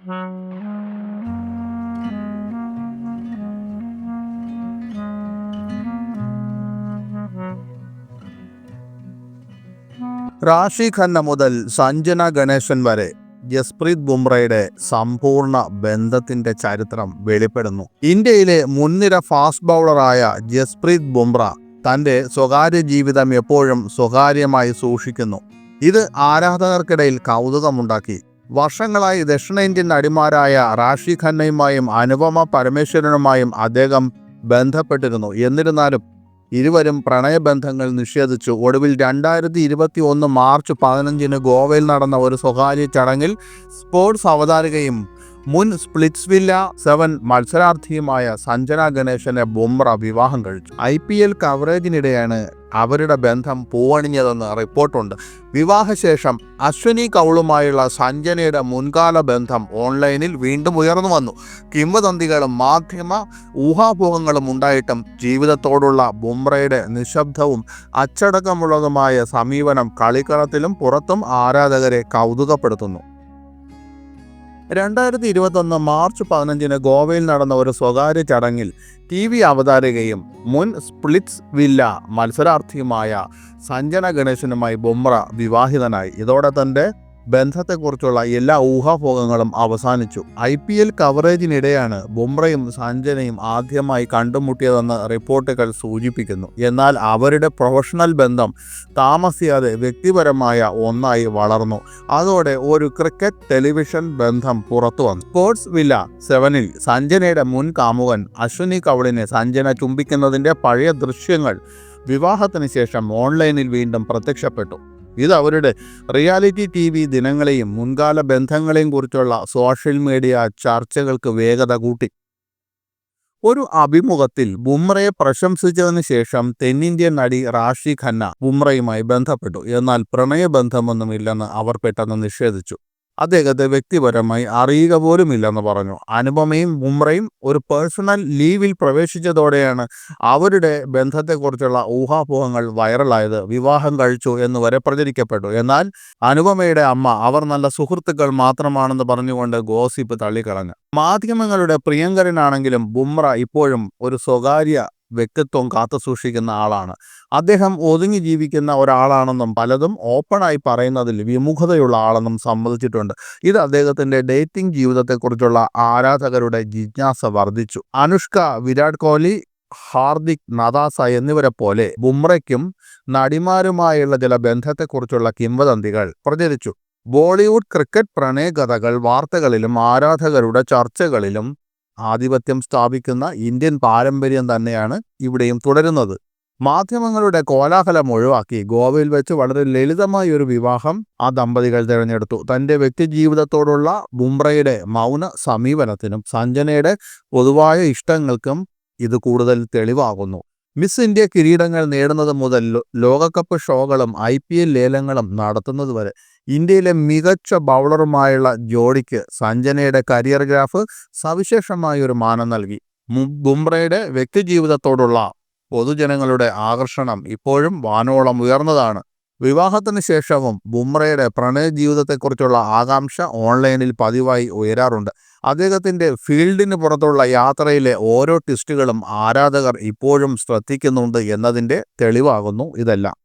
റാഷി ഖന്ന മുതൽ സഞ്ജന ഗണേശൻ വരെ ജസ്പ്രീത് ബുംറയുടെ സമ്പൂർണ ബന്ധത്തിന്റെ ചരിത്രം വെളിപ്പെടുന്നു. ഇന്ത്യയിലെ മുൻനിര ഫാസ്റ്റ് ബൗളറായ ജസ്പ്രീത് ബുംറ തന്റെ സ്വകാര്യ ജീവിതം എപ്പോഴും സ്വകാര്യമായി സൂക്ഷിക്കുന്നു. ഇത് ആരാധകർക്കിടയിൽ കൗതുകമുണ്ടാക്കി. വർഷങ്ങളായി ദക്ഷിണേന്ത്യൻ നടിമാരായ റാഷി ഖന്നയുമായും അനുപമ പരമേശ്വരനുമായും അദ്ദേഹം ബന്ധപ്പെട്ടിരുന്നു. എന്നിരുന്നാലും ഇരുവരും പ്രണയബന്ധങ്ങൾ നിഷേധിച്ചു. ഒടുവിൽ രണ്ടായിരത്തി ഇരുപത്തി ഒന്ന് മാർച്ച് പതിനഞ്ചിന് ഗോവയിൽ നടന്ന ഒരു സ്വകാര്യ ചടങ്ങിൽ സ്പോർട്സ് അവതാരകയും മുൻ സ്പ്ലിറ്റ്സ്വില്ല സെവൻ മത്സരാർത്ഥിയുമായ സഞ്ജന ഗണേശനെ ബുംറ വിവാഹം കഴിച്ചു. ഐ പി എൽ കവറേജിനിടെയാണ് അവരുടെ ബന്ധം പൂവണിഞ്ഞതെന്ന് റിപ്പോർട്ടുണ്ട്. വിവാഹശേഷം അശ്വിനി കൗളുമായുള്ള സഞ്ജനയുടെ മുൻകാല ബന്ധം ഓൺലൈനിൽ വീണ്ടും ഉയർന്നു വന്നു. കിംവദന്തികളും മാധ്യമ ഊഹാപോഹങ്ങളും ഉണ്ടായിട്ടും ജീവിതത്തോടുള്ള ബുംറയുടെ നിശബ്ദവും അച്ചടക്കമുള്ളതുമായ സമീപനം കളിക്കളത്തിലും പുറത്തും ആരാധകരെ കൗതുകപ്പെടുത്തുന്നു. രണ്ടായിരത്തി ഇരുപത്തൊന്ന് മാർച്ച് പതിനഞ്ചിന് ഗോവയിൽ നടന്ന ഒരു സ്വകാര്യ ചടങ്ങിൽ ടി വി അവതാരകയും മുൻ സ്പ്ലിറ്റ്സ് വില്ല മത്സരാർത്ഥിയുമായ സഞ്ജന ഗണേശനുമായി ബുംറ വിവാഹിതനായി. ഇതോടെ തന്റെ ബന്ധത്തെക്കുറിച്ചുള്ള എല്ലാ ഊഹാഭോഗങ്ങളും അവസാനിച്ചു. ഐ പി എൽ കവറേജിനിടെയാണ് ബുംറയും സഞ്ജനയും ആദ്യമായി കണ്ടുമുട്ടിയതെന്ന് റിപ്പോർട്ടുകൾ സൂചിപ്പിക്കുന്നു. എന്നാൽ അവരുടെ പ്രൊഫഷണൽ ബന്ധം താമസിയാതെ വ്യക്തിപരമായ ഒന്നായി വളർന്നു. അതോടെ ഒരു ക്രിക്കറ്റ് ടെലിവിഷൻ ബന്ധം പുറത്തു വന്നു. സ്പോർട്സ് വില്ല സെവനിൽ സഞ്ജനയുടെ മുൻ കാമുകൻ അശ്വിനി കവളിനെ സഞ്ജന ചുംബിക്കുന്നതിന്റെ പഴയ ദൃശ്യങ്ങൾ വിവാഹത്തിന് ശേഷം ഓൺലൈനിൽ വീണ്ടും പ്രത്യക്ഷപ്പെട്ടു. ഇത് അവരുടെ റിയാലിറ്റി ടി വി ദിനങ്ങളെയും മുൻകാല ബന്ധങ്ങളെയും കുറിച്ചുള്ള സോഷ്യൽ മീഡിയ ചർച്ചകൾക്ക് വേഗത കൂട്ടി. ഒരു അഭിമുഖത്തിൽ ബുംറയെ പ്രശംസിച്ചതിന് ശേഷം തെന്നിന്ത്യൻ നടി റാഷി ഖന്ന ബുംറയുമായി ബന്ധപ്പെട്ടു. എന്നാൽ പ്രണയബന്ധമൊന്നുമില്ലെന്ന് അവർ പെട്ടെന്ന് നിഷേധിച്ചു. അദ്ദേഹത്തെ വ്യക്തിപരമായി അറിയുക പോലുമില്ലെന്ന് പറഞ്ഞു. അനുപമയും ബുംറയും ഒരു പേഴ്സണൽ ലീവിൽ പ്രവേശിച്ചതോടെയാണ് അവരുടെ ബന്ധത്തെക്കുറിച്ചുള്ള ഊഹാപോഹങ്ങൾ വൈറലായത്. വിവാഹം കഴിച്ചു എന്ന് വരെ പ്രചരിക്കപ്പെട്ടു. എന്നാൽ അനുപമയുടെ അമ്മ അവർ നല്ല സുഹൃത്തുക്കൾ മാത്രമാണെന്ന് പറഞ്ഞുകൊണ്ട് ഗോസിപ്പ് തള്ളിക്കളഞ്ഞു. മാധ്യമങ്ങളുടെ പ്രിയങ്കരനാണെങ്കിലും ബുംറ ഇപ്പോഴും ഒരു സ്വകാര്യ വ്യക്തിത്വം കാത്തുസൂക്ഷിക്കുന്ന ആളാണ്. അദ്ദേഹം ഒതുങ്ങി ജീവിക്കുന്ന ഒരാളാണെന്നും പലതും ഓപ്പണായി പറയുന്നതിൽ വിമുഖതയുള്ള ആളെന്നും സമ്മതിച്ചിട്ടുണ്ട്. ഇത് അദ്ദേഹത്തിന്റെ ഡേറ്റിംഗ് ജീവിതത്തെക്കുറിച്ചുള്ള ആരാധകരുടെ ജിജ്ഞാസ വർദ്ധിച്ചു. അനുഷ്ക വിരാട് കോഹ്ലി ഹാർദിക് നദാസ എന്നിവരെ പോലെ ബുംറയ്ക്കും നടിമാരുമായുള്ള ചില ബന്ധത്തെക്കുറിച്ചുള്ള കിംവദന്തികൾ പ്രചരിച്ചു. ബോളിവുഡ് ക്രിക്കറ്റ് പ്രണയകഥകൾ വാർത്തകളിലും ആരാധകരുടെ ചർച്ചകളിലും ആധിപത്യം സ്ഥാപിക്കുന്ന ഇന്ത്യൻ പാരമ്പര്യം തന്നെയാണ് ഇവിടെയും തുടരുന്നത്. മാധ്യമങ്ങളുടെ കോലാഹലം ഒഴിവാക്കി ഗോവയിൽ വെച്ച് വളരെ ലളിതമായ ഒരു വിവാഹം ആ ദമ്പതികൾ തിരഞ്ഞെടുത്തു. തന്റെ വ്യക്തിജീവിതത്തോടുള്ള ബുംറയുടെ മൗന സമീപനത്തിനും സഞ്ജനയുടെ പൊതുവായ ഇഷ്ടങ്ങൾക്കും ഇത് കൂടുതൽ തെളിവാകുന്നു. മിസ് ഇന്ത്യ കിരീടങ്ങൾ നേടുന്നത് മുതൽ ലോകകപ്പ് ഷോകളും ഐ പി എൽ ലേലങ്ങളും നടത്തുന്നത് വരെ ഇന്ത്യയിലെ മികച്ച ബൗളറുമായുള്ള ജോഡിക്ക് സഞ്ജനയുടെ കരിയർ ഗ്രാഫ് സവിശേഷമായ ഒരു മാനം നൽകി. ബുംറയുടെ വ്യക്തിജീവിതത്തോടുള്ള പൊതുജനങ്ങളുടെ ആകർഷണം ഇപ്പോഴും വാനോളം ഉയർന്നതാണ്. വിവാഹത്തിന് ശേഷവും ബുംറയുടെ പ്രണയ ജീവിതത്തെക്കുറിച്ചുള്ള ആകാംക്ഷ ഓൺലൈനിൽ പതിവായി ഉയരാറുണ്ട്. അദ്ദേഹത്തിന്റെ ഫീൽഡിന് പുറത്തുള്ള യാത്രയിലെ ഓരോ ട്വിസ്റ്റുകളും ആരാധകർ ഇപ്പോഴും ശ്രദ്ധിക്കുന്നുണ്ട് എന്നതിന്റെ തെളിവാകുന്നു ഇതെല്ലാം.